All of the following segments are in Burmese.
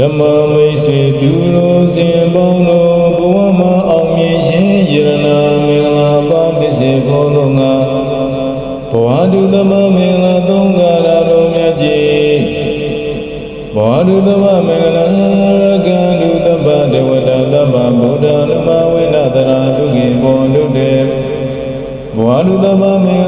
ဓမ္မမိတ်ဆွေသူတို့စဉ်ပေါင်းတို့ဘဝမှာအောင်မြင်ခြင်းယရနာမင်္ဂလာပါပစ္စေဘုံတို့ငါဘဝတုသမမင်္ဂလာသုံးကားတော်မြတ်ကြီးဘောဓုသမမင်္ဂလာရကံဒုတပ္ပဒေဝတာတပ္ပဗုဒ္ဓနမဝိနတရာဒုက္ခိဘောဓုတေဘောဓုသမမင်္ဂ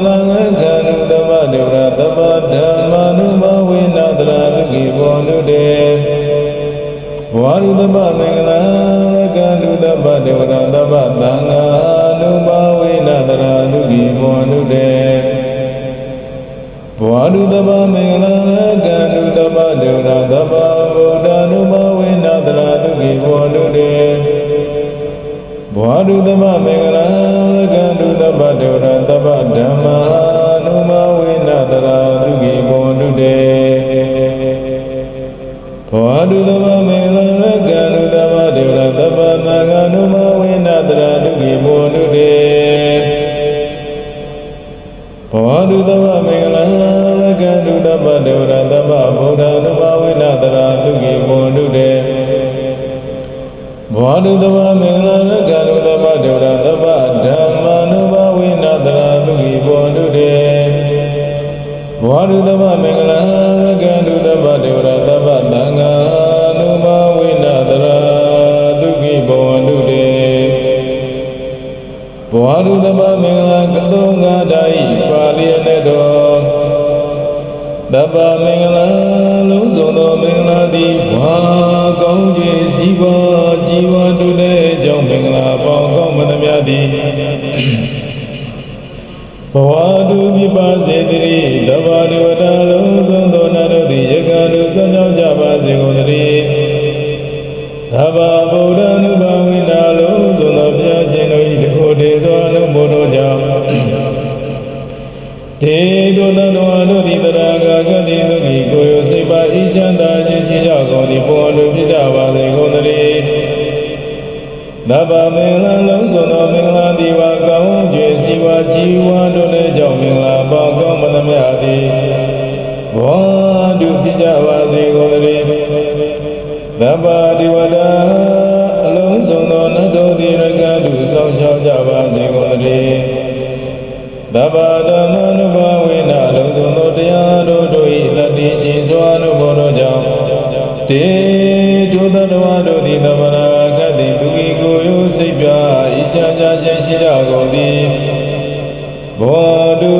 မင်္ဂလာကလူတမဒေဝနာတမဗုဒ္ဓနုမဝိနတရာဒုက္ခိဘောလူတေဘောဓုတမမင်္ဂလာကလူတမဒေဝနာတမဓမ္မာနုမဝိနတရာဒုက္ခိဘောလူတေဘောဓုတမမင်္ဂလာကလူတမဒေဝနာတမသံဃာနုမဝိနတရာဒုက္ခိဘောလူတေဘောဓုတမမင်္ဂလာ ဒေဝရတပဗုဒ္ဓ ानु ဘဝိနတရာသူကိဘောဓုတေဘောဓုတမမင်္ဂလာရကံဒုတပဒေဝရတပဓမ္မာနုဘဝိနတရာသူကိဘောဓုတေဘောဓုတမမင်္ဂလာရကံဒုတပဒေဝရတပသံဃာနုဘဝိနတရာသူကိဘောဓုတေဘဝရုသ တပ္ပမင်္ဂလာလုံးစုံသောမင်္ဂလာသည်ဝါကောင်းခြင်းစီးပွားជីវတုတဲ့ကြောင့်မင်္ဂလာပေါင်းကောင်းမသမျှသည်ဘဝတုပြပါစေတည်းတပ္ပဒေဝတာလုံးစုံသောနတ်တို့သည်ယကလူဆွမ်းကြောင်းကြပါစေကုန်သတည်း သဗ္ဗဗုဒ္ဓ ानु ဘဝိနာလုံးစုံသောဘုရားရှင်တို့၏တခုတည်းသောအနုဘောတို့ကြောင့်တေ သဗ္ဗမင်္ဂလာလုံးစုံသောမင်္ဂလာတိဝါကောင်းကျွေးစီဝါជីဝါတို့လည်းကြောင့်မင်္ဂလာပေါကောင်းမသမျှသည်ဘောဓုဖြစ်ကြပါစေကုန်သတည်းသဗ္ဗဒီဝဒအလုံးစုံသောနတ်တို့သည်ရကတုဆောင်းရှောက်ကြပါစေကုန်သတည်းသဗ္ဗဓမ္မနုဘဝေနအလုံးစုံသောတရားတို့တို့၏တတိရှိစွာအနုဘောတို့ကြောင့်တေတု ရှားရှားခြင်းရှိကြကုန်သည်ဘောဓု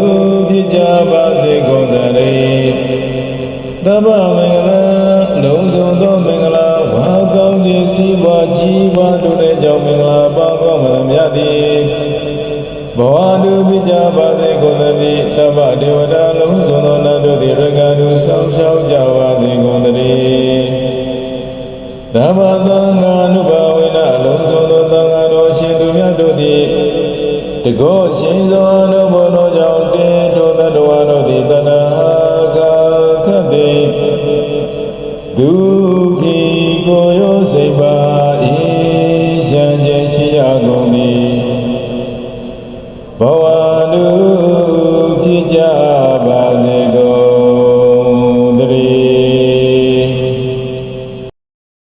ဖြစ်ကြပါစေကုန်သတည်းတပ္ပမင်္ဂလာလုံးစုံသောမင်္ဂလာဝါကောင်းခြင်းစီးပွားကြီးပွားတို့တဲ့ကြောင့်မင်္ဂလာပေါင်းကောင်းမလမြတ်သည်ဘဝတုပိကြပါစေကုန်သတည်းတပ္ပဒေဝတာလုံးစုံသောနတ်တို့သည်ရကတုဆောင်ရှောက်ကြပါစေကုန်သတည်းဓမ္မ الرجال